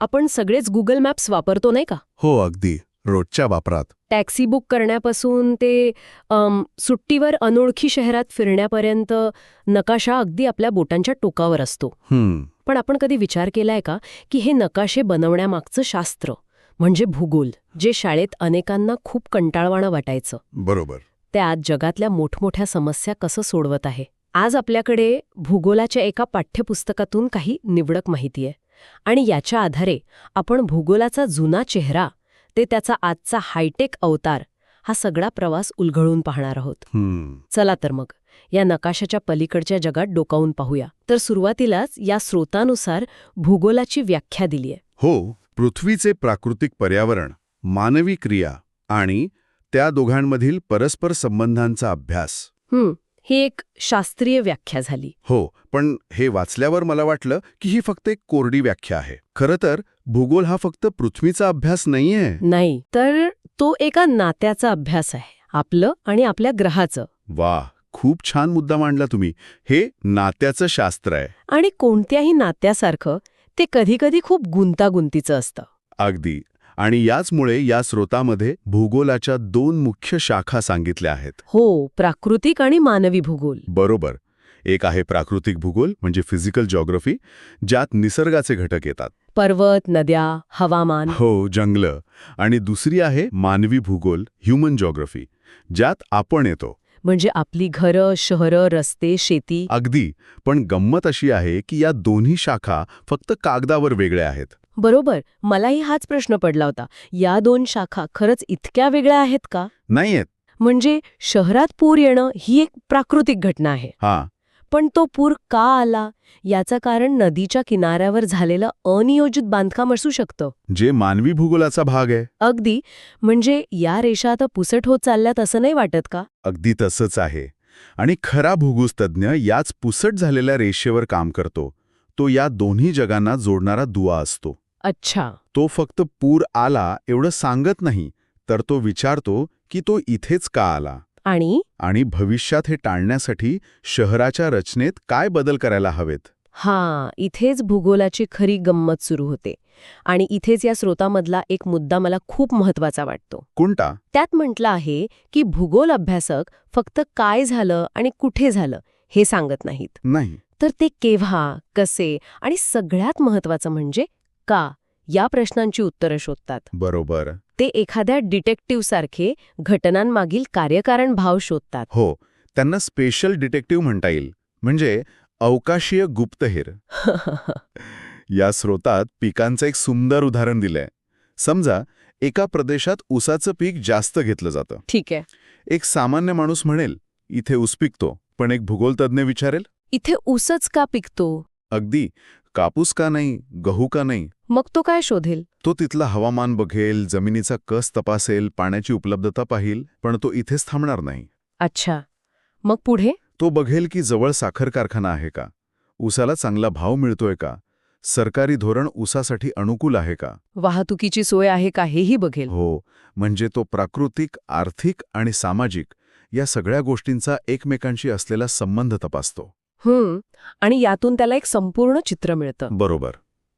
आपण सगळेच Google maps वापरतो नाही का? हो अगदी. रोजच्या वापरात. टॅक्सी बुक करण्यापासून ते अम, सुट्टीवर अनोळखी शहरात फिरण्यापर्यंत नकाशा अगदी आपल्या बोटांच्या टोकावर असतो. हम्म. पण आपण कधी विचार केलाय का की हे नकाशे बनवण्यामागचं शास्त्र म्हणजे भूगोल जे शाळेत अनेकांना खूप कंटाळवाणं वाटायचं? बरोबर. ते आज जगातल्या मोठमोठ्या समस्या कसं सोडवत आहे? आज आपल्याकडे भूगोलाच्या एका पाठ्यपुस्तकातून काही निवडक माहिती आहे. आणि याच्या आधारे आपण भूगोलाचा जुना चेहरा ते त्याचा आजचा हायटेक अवतार हा सगळा प्रवास उलगडून पाहणार आहोत. हम्म. चला तर मग या नकाशाच्या पलीकडच्या जगात डोकावून पाहूया. तर सुरुवातीलाच या स्रोतानुसार भूगोलाची व्याख्या दिली आहे हो पृथ्वीचे प्राकृतिक पर्यावरण मानवी क्रिया आणि त्या दोघांमधील परस्पर संबंधांचा अभ्यास. हं, एक शास्त्रीय व्याख्या झाली. हो पण हे वाचल्यावर मला वाटलं की ही फक्त एक कोरडी व्याख्या आहे. खरं तर भूगोल हा फक्त पृथ्वीचा अभ्यास नाहीये. नाही तर तो एका नात्याचा अभ्यास आहे. आपलं आणि आपल्या ग्रहाचं. वा खूप छान मुद्दा मांडला तुम्ही. हे नात्याचं शास्त्र आहे. आणि कोणत्याही नात्यासारखं ते कधीकधी खूप गुंतागुंतीचं असतं. अगदी. आणि याचमुळे या स्रोतामध्ये भूगोलाच्या दोन मुख्य शाखा सांगितल्या आहेत. हो प्राकृतिक आणि मानवी भूगोल. बरोबर. एक आहे प्राकृतिक भूगोल म्हणजे फिजिकल जॉग्रफी ज्यात निसर्गाचे घटक येतात. पर्वत नद्या हवामान. हो जंगलं. आणि दुसरी आहे मानवी भूगोल ह्युमन जॉग्रफी ज्यात आपण येतो. म्हणजे आपली घरं शहरं रस्ते शेती. अगदी. पण गंमत अशी आहे की या दोन्ही शाखा फक्त कागदावर वेगळ्या आहेत. बरोबर मलाही हाच प्रश्न पडला होता. या दोन शाखा खरंच इतक्या वेगळ्या आहेत का? नाहीयेत. म्हणजे शहरात पूर येणं ही एक प्राकृतिक घटना आहे. हा. पण तो पूर का आला? याचं कारण नदीच्या किनाऱ्यावर झालेलं अनियोजित बांधकाम असू शकतं. जे मानवी भूगोलाचा भाग आहे. अगदी. म्हणजे या रेषा आता पुसट होत चालल्यात असं नाही वाटत का? अगदी तसंच आहे. आणि खरा भूगोलतज्ञ याच पुसट झालेल्या रेषेवर काम करतो. तो या दोन्ही जगांना जोडणारा दुवा असतो. अच्छा. तो फक्त पूर आला एवढं सांगत नाही तर तो विचारतो की तो इथेच का आला? आणि? आणि भविष्यात हे टाळण्यासाठी शहराच्या रचनेत काय बदल करायला हवेत? हा इथेच भूगोलाची खरी गंमत सुरू होते. आणि इथेच या स्रोतामधला एक मुद्दा मला खूप महत्त्वाचा वाटतो. कोणता? त्यात म्हटलं आहे की भूगोल अभ्यासक फक्त काय झालं आणि कुठे झालं हे सांगत नाहीत. नाही. तर ते केव्हा कसे आणि सगळ्यात महत्वाचं म्हणजे का या प्रश्नांची उत्तरं शोधतात. बरोबर. ते एखाद्या डिटेक्टिव्हसारखे घटनांमागील कार्यकारण भाव शोधतात. हो त्यांना स्पेशल डिटेक्टिव्ह म्हणता येईल म्हणजे अवकाशीय गुप्तहेर. या स्रोतात पिकांचं एक सुंदर उदाहरण दिलंय. समजा एका प्रदेशात ऊसाचं पीक जास्त घेतलं जातं. ठीक आहे. एक सामान्य माणूस म्हणेल इथे ऊस पिकतो पण एक भूगोलतज्ञ विचारेल? इथे ऊसच का पिकतो? अगदी कापूस का नाही गहू का नाही? मग तो काय शोधेल? तो तिथलं हवामान बघेल जमिनीचा कस तपासेल पाण्याची उपलब्धता पाहिल पण तो इथेच थांबणार नाही. अच्छा. मग पुढे? तो बघेल की जवळ साखर कारखाना आहे का? ऊसाला चांगला भाव मिळतोय का? सरकारी धोरण ऊसासाठी अनुकूल आहे का? वाहतुकीची सोय आहे का हेही बघेल. हो म्हणजे तो प्राकृतिक आर्थिक आणि सामाजिक या सगळ्या गोष्टींचा एकमेकांशी असलेला संबंध तपासतो. हम्म आणि यातून त्याला एक संपूर्ण चित्र मिळतं. बरोबर.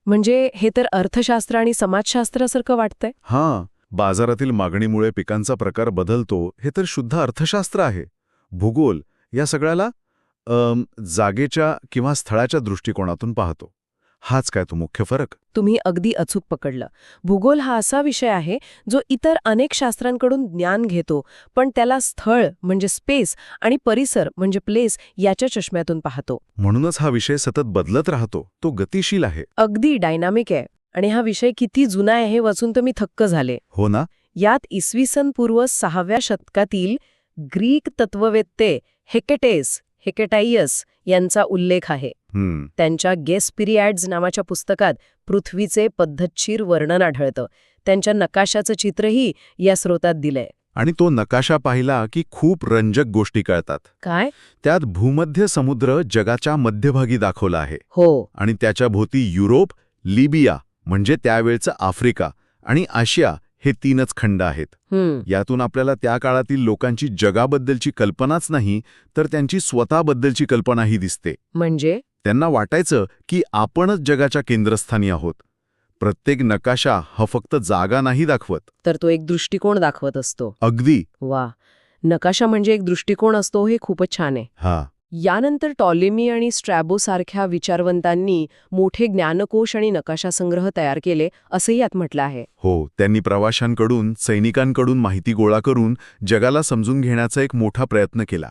म्हणजे हे तर अर्थशास्त्र आणि समाजशास्त्रासारखं वाटतंय? हां बाजारातील मागणीमुळे पिकांचा प्रकार बदलतो हे तर शुद्ध अर्थशास्त्र आहे. भूगोल या सगळ्याला अम, जागेच्या किंवा स्थळाच्या दृष्टिकोनातून पाहतो. हाच काय तो मुख्य फरक? तुम्ही अगदी अचूक पकडलं. भूगोल हा असा विषय आहे जो इतर अनेक शास्त्रांकडून ज्ञान घेतो पण त्याला स्थळ म्हणजे स्पेस आणि परिसर म्हणजे प्लेस याच्या चष्म्यातून पाहतो. म्हणूनच हा विषय सतत बदलत राहतो. तो गतिशील आहे. अगदी डायनामिक आहे. आणि हा विषय किती जुना आहे हे वाचून तर मी थक्क झाले. हो ना? यात इसवी सन पूर्व सहाव्या शतकातील ग्रीक तत्ववेत्ते हेकेटेस हेकेटाइयस यांचा उल्लेख आहे. त्यांच्या गेस पिरियड्स नावाच्या पुस्तकात पृथ्वीचे पद्धतशीर वर्णन आढळतं. त्यांच्या नकाशाचं चित्रही या स्रोतात दिलंय. आणि तो नकाशा पाहिला की खूप रंजक गोष्टी कळतात. काय? त्यात भूमध्य समुद्र जगाच्या मध्यभागी दाखवला आहे. हो. आणि त्याच्या भोवती युरोप लिबिया म्हणजे त्यावेळचं आफ्रिका आणि आशिया हे तीनच खंड आहेत. यातून आपल्याला त्या काळातील लोकांची जगाबद्दलची कल्पनाच नाही तर त्यांची स्वतःबद्दलची कल्पनाही दिसते. म्हणजे? त्यांना वाटायचं की आपणच जगाच्या केंद्रस्थानी आहोत. प्रत्येक नकाशा हा फक्त जागा नाही दाखवत. तर तो एक दृष्टिकोन दाखवत असतो. अगदी. वा. नकाशा म्हणजे एक दृष्टिकोन असतो हे खूपच छान आहे. हा. यानंतर टॉलेमी आणि स्ट्रॅबो सारख्या विचारवंतांनी मोठे ज्ञानकोश आणि नकाशा संग्रह तयार केले असंही यात म्हटलं आहे. हो त्यांनी प्रवाशांकडून सैनिकांकडून माहिती गोळा करून जगाला समजून घेण्याचा एक मोठा प्रयत्न केला.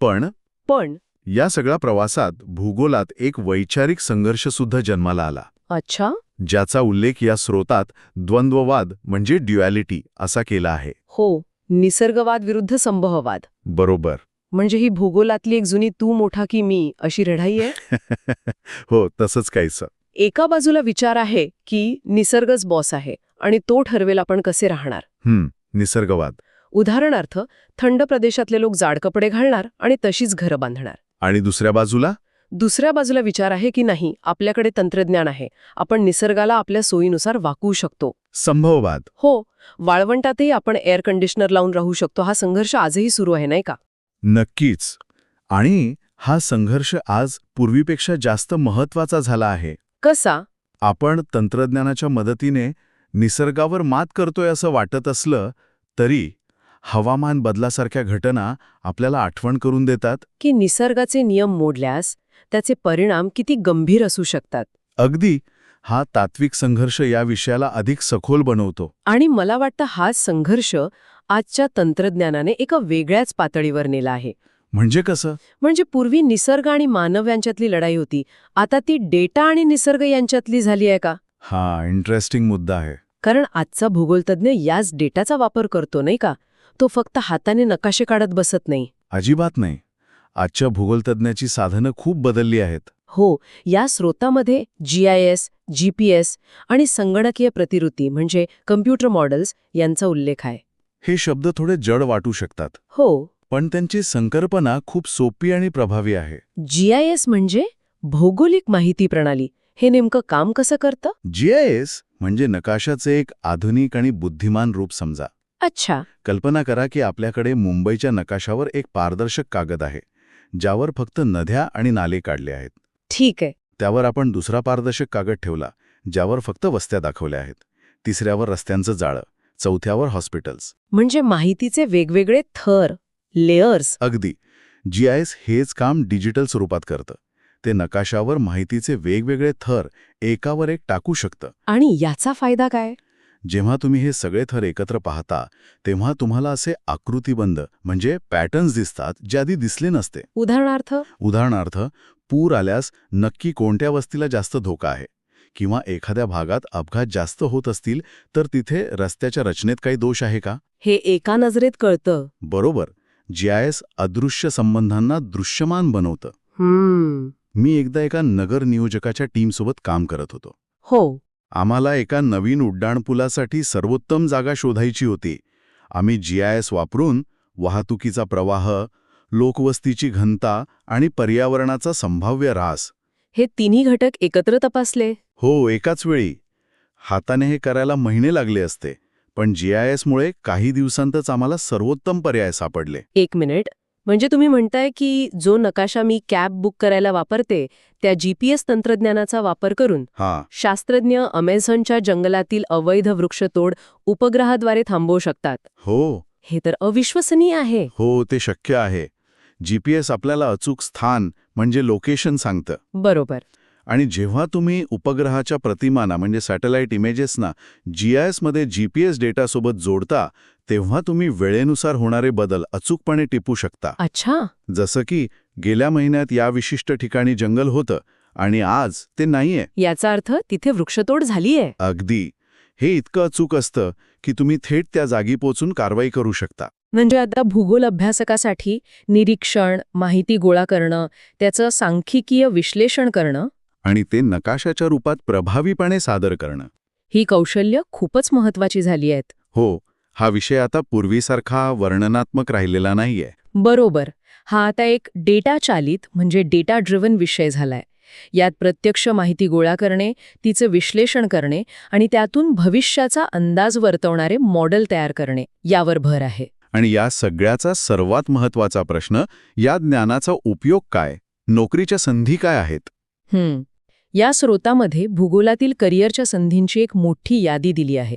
पण पण या सगळ्या प्रवासात भूगोलात एक वैचारिक संघर्ष सुद्धा जन्माला आला. अच्छा. ज्याचा उल्लेख या स्रोतात द्वंद्ववाद म्हणजे ड्युॲलिटी असा केला आहे. हो निसर्गवाद विरुद्ध संभववाद. बरोबर. म्हणजे ही भूगोलातली एक जुनी तू मोठा की मी अशी रढाई आहे? हो तसंच काहीचं एका बाजूला विचार आहे की निसर्गच बॉस आहे आणि तो ठरवेल आपण कसे राहणार. निसर्गवाद. उदाहरणार्थ थंड प्रदेशातले लोक जाड कपडे घालणार आणि तशीच घरं बांधणार. आणि दुसऱ्या बाजूला? दुसऱ्या बाजूला विचार आहे की नाही आपल्याकडे तंत्रज्ञान आहे. आपण निसर्गाला आपल्या सोयीनुसार वाकवू शकतो. संभववाद. हो वाळवंटातही आपण एअर कंडिशनर लावून राहू शकतो. हा संघर्ष आजही सुरू आहे नाही का? नक्कीच. आणि हा संघर्ष आज पूर्वीपेक्षा जास्त महत्त्वाचा झाला आहे. कसा? आपण तंत्रज्ञानाच्या मदतीने निसर्गावर मात करतोय असं वाटत असलं तरी हवामान बदलासारख्या घटना आपल्याला आठवण करून देतात. की निसर्गाचे नियम मोडल्यास त्याचे परिणाम किती गंभीर असू शकतात? अगदी. हा तात्विक संघर्ष या विषयाला अधिक सखोल बनवतो. आणि मला वाटतं हाच संघर्ष आजच्या तंत्रज्ञानाने एका वेगळ्याच पातळीवर नेला आहे. म्हणजे कसं? म्हणजे पूर्वी निसर्ग आणि मानव यांच्यातली लढाई होती. आता ती डेटा आणि निसर्ग यांच्यातली झाली आहे का? हा इंटरेस्टिंग मुद्दा आहे. कारण आजचा भूगोलतज्ञ याच डेटाचा वापर करतो नाही का? तो फक्त हाताने नकाशे काढत बसत नाही. अजिबात नाही. आजच्या भूगोलतज्ञाची साधनं खूप बदलली आहेत. हो या स्रोतामध्ये G I S G P S आणि संगणकीय प्रतिकृती म्हणजे कम्प्युटर मॉडेल्स यांचा उल्लेख आहे. हे शब्द थोडे जड वाटू शकतात. हो. पण त्यांची संकल्पना खूप सोपी आणि प्रभावी आहे. जी आय एस म्हणजे भौगोलिक माहिती प्रणाली. हे नेमकं काम कसं करतं? जीआयएस म्हणजे नकाशाचे एक आधुनिक आणि बुद्धिमान रूप समजा. अच्छा. कल्पना करा की आपल्याकडे मुंबईच्या नकाशावर एक पारदर्शक कागद आहे ज्यावर फक्त नद्या आणि नाले काढले आहेत. ठीक आहे. त्यावर आपण दुसरा पारदर्शक कागद ठेवला ज्यावर फक्त वस्त्या दाखवल्या आहेत. तिसऱ्यावर रस्त्यांचं जाळं चौथ्यावर हॉस्पिटल्स. म्हणजे माहितीचे वेगवेगळे थर लेयर्स. अगदी. जीआयएस हेच काम डिजिटल स्वरूपात करतं. ते नकाशावर माहितीचे वेगवेगळे थर एकावर एक टाकू शकतं. आणि याचा फायदा काय? जेव्हा तुम्ही हे सगळे थर एकत्र पाहता तेव्हा तुम्हाला असे आकृतीबंध म्हणजे पॅटर्न्स दिसतात जे आधी दिसले नसते. उदाहरणार्थ? उदाहरणार्थ पूर आल्यास नक्की कोणत्या वस्तीला जास्त धोका आहे? किंवा एखाद्या भागात अपघात जास्त होत असतील तर तिथे रस्त्याच्या रचनेत काही दोष आहे का? हे एका नजरेत कळतं. बरोबर. जीआयएस अदृश्य संबंधांना दृश्यमान बनवतं. मी एकदा एका नगर नियोजकाच्या टीमसोबत काम करत होतो. हो. आम्हाला एका नवीन उड्डाणपुलासाठी सर्वोत्तम जागा शोधायची होती. आम्ही जीआयएस वापरून वाहतुकीचा प्रवाह लोकवस्तीची घनता आणि पर्यावरणाचा संभाव्य ऱ्हास. हे तिन्ही घटक एकत्र तपासले? हो एकाच वेळी. हाताने हे करायला महिने लागले असते पण जीआयएसमुळे काही दिवसांतच आम्हाला सर्वोत्तम पर्याय सापडले. एक मिनिट. म्हणजे तुम्ही म्हणताय की जो नकाशा मी कॅब बुक करायला वापरते त्या जीपीएस तंत्रज्ञानाचा वापर करून हां. शास्त्रज्ञ अमेझॉनच्या जंगलातील अवैध वृक्षतोड उपग्रहाद्वारे थांबवू शकतात. हो. हे तर अविश्वसनीय आहे. हो ते शक्य आहे. जीपीएस आपल्याला अचूक स्थान म्हणजे लोकेशन सांगतं. बरोबर. आणि जेव्हा तुम्ही उपग्रहाच्या प्रतिमाना म्हणजे सॅटेलाइट इमेजेसना जीआयएसमध्ये जीपीएस डेटासोबत जोडता तेव्हा तुम्ही वेळेनुसार होणारे बदल अचूकपणे टिपू शकता. अच्छा. जसं की गेल्या महिन्यात या विशिष्ट ठिकाणी जंगल होतं आणि आज ते नाहीये. याचा अर्थ तिथे वृक्षतोड झालीये. अगदी. हे इतकं अचूक असतं की तुम्ही थेट त्या जागी पोचून कारवाई करू शकता. म्हणजे आता भूगोल अभ्यासकासाठी निरीक्षण माहिती गोळा करणं त्याचं सांख्यिकीय विश्लेषण करणं? आणि ते नकाशाच्या रूपात प्रभावीपणे सादर करणं. ही कौशल्य खूपच महत्वाची झाली आहेत. हो हा विषय आता पूर्वीसारखा वर्णनात्मक राहिलेला नाहीये. बरोबर हा आता एक डेटा चालित म्हणजे डेटा ड्रिव्हन विषय झालाय. यात प्रत्यक्ष माहिती गोळा करणे तिचं विश्लेषण करणे आणि त्यातून भविष्याचा अंदाज वर्तवणारे मॉडेल तयार करणे यावर भर आहे. आणि या सगळ्याचा सर्वात महत्त्वाचा प्रश्न या ज्ञानाचा उपयोग काय? नोकरीच्या संधी काय आहेत? हम्म या स्रोतामध्ये भूगोलातील करिअरच्या संधींची एक मोठी यादी दिली आहे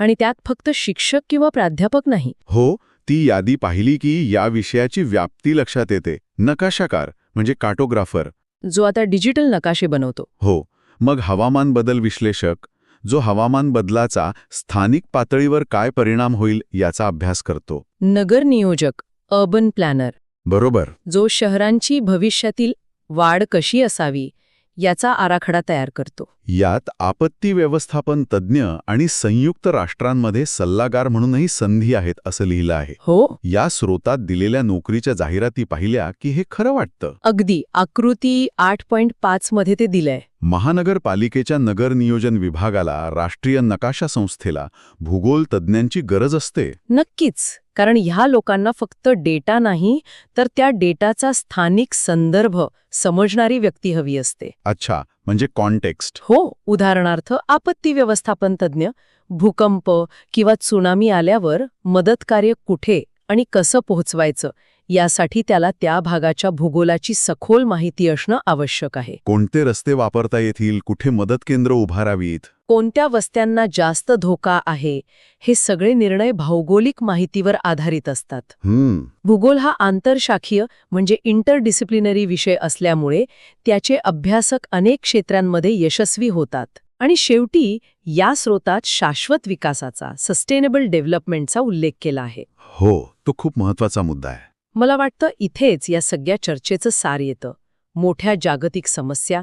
आणि त्यात फक्त शिक्षक किंवा प्राध्यापक नाही. हो ती यादी पाहिली की या विषयाची व्याप्ती लक्षात येते. नकाशाकार म्हणजे कार्टोग्राफर. जो आता डिजिटल नकाशे बनवतो. हो मग हवामान बदल विश्लेषक जो हवामान बदलाचा स्थानिक पातळीवर काय परिणाम होईल याचा अभ्यास करतो. नगर नियोजक अर्बन प्लॅनर बरोबर. जो शहरांची भविष्यातील वाढ कशी असावी याचा आराखडा तयार करतो. यात आपत्ती व्यवस्थापन तज्ज्ञ आणि संयुक्त राष्ट्रांमध्ये सल्लागार म्हणूनही संधी आहेत असं लिहिलं आहे. हो. या स्रोतात दिलेल्या नोकरीच्या जाहिराती पाहिल्या की हे खरं वाटतं. अगदी. आकृती आठ पॉईंट पाच मध्ये ते दिलंय. महानगरपालिकेच्या नगर नियोजन विभागाला राष्ट्रीय नकाशा संस्थेला भूगोल तज्ज्ञांची गरज असते. नक्कीच कारण ह्या लोकांना फक्त डेटा नाही तर त्या डेटाचा स्थानिक संदर्भ समजणारी व्यक्ती हवी असते. अच्छा म्हणजे कॉन्टेक्स्ट. हो उदाहरणार्थ आपत्ती व्यवस्थापन तज्ज्ञ भूकंप किंवा त्सुनामी आल्यावर मदतकार्य कुठे आणि कसं पोहोचवायचं यासाठी त्याला त्या भागाच्या भूगोलाची सखोल माहिती असणं आवश्यक आहे. कोणते रस्ते वापरता येतील? कुठे मदत केंद्र उभारावीत? कोणत्या वस्त्यांना जास्त धोका आहे? हे सगळे निर्णय भौगोलिक माहितीवर आधारित असतात. हम्म. भूगोल हा आंतरशाखीय म्हणजे इंटरडिसिप्लिनरी विषय असल्यामुळे त्याचे अभ्यासक अनेक क्षेत्रांमध्ये यशस्वी होतात. आणि शेवटी या स्रोतात शाश्वत विकासाचा सस्टेनेबल डेव्हलपमेंटचा उल्लेख केला आहे. हो तो खूप महत्त्वाचा मुद्दा आहे. मला वाटतं इथेच या सगळ्या चर्चेचं सार येतं. मोठ्या जागतिक समस्या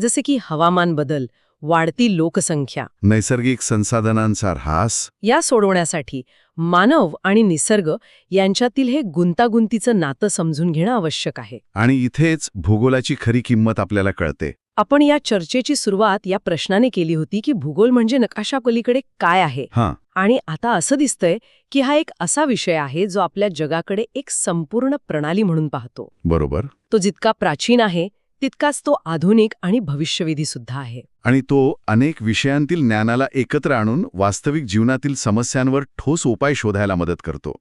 जसे की हवामान बदल वाढती लोकसंख्या. नैसर्गिक संसाधनांचा ऱ्हास. या सोडवण्यासाठी मानव आणि निसर्ग यांच्यातील हे गुंतागुंतीचं नातं समजून घेणं आवश्यक आहे. आणि इथेच भूगोलाची खरी किंमत आपल्याला कळते. आपण या चर्चेची सुरुवात या प्रश्नाने केली होती की भूगोल म्हणजे नकाशापलीकडे काय आहे? हां. आणि आता असं दिसतंय की हा एक असा विषय आहे जो आपल्या जगाकडे एक संपूर्ण प्रणाली म्हणून पाहतो. बरोबर. तो जितका प्राचीन आहे तितकाच तो आधुनिक आणि भविष्यविधी सुद्धा आहे. आणि तो अनेक विषयांतील ज्ञानाला एकत्र आणून वास्तविक जीवनातील समस्यांवर ठोस उपाय शोधायला मदत करतो.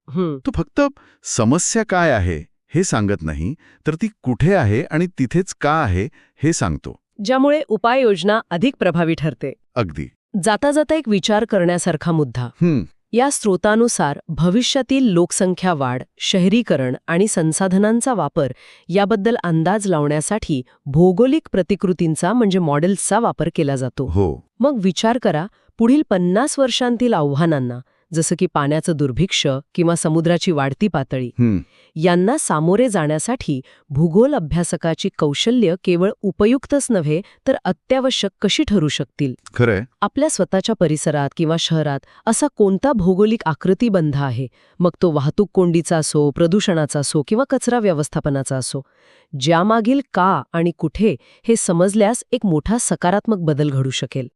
तो फक्त समस्या काय आहे हे सांगत नाही तर ती कुठे आहे आणि तिथेच का आहे हे सांगतो. ज्यामुळे उपाययोजना अधिक प्रभावी ठरते. अगदी. जाता जाता एक विचार करण्यासारखा मुद्दा. या स्रोतानुसार भविष्यातील लोकसंख्या वाढ शहरीकरण आणि संसाधनांचा वापर याबद्दल अंदाज लावण्यासाठी भौगोलिक प्रतिकृतींचा म्हणजे मॉडेल्सचा वापर केला जातो. हो. मग विचार करा पुढील पन्नास वर्षांतील आव्हानांना जसं की पाण्याचं दुर्भिक्ष किंवा समुद्राची वाढती पातळी यांना सामोरे जाण्यासाठी भूगोल अभ्यासकाची कौशल्य केवळ उपयुक्तच नव्हे तर अत्यावश्यक कशी ठरू शकतील? खरंय. आपल्या स्वतःच्या परिसरात किंवा शहरात असा कोणता भौगोलिक आकृतीबंध आहे? मग तो वाहतूक कोंडीचा असो प्रदूषणाचा असो किंवा कचरा व्यवस्थापनाचा असो ज्यामागील का आणि कुठे हे समजल्यास एक मोठा सकारात्मक बदल घडू शकेल.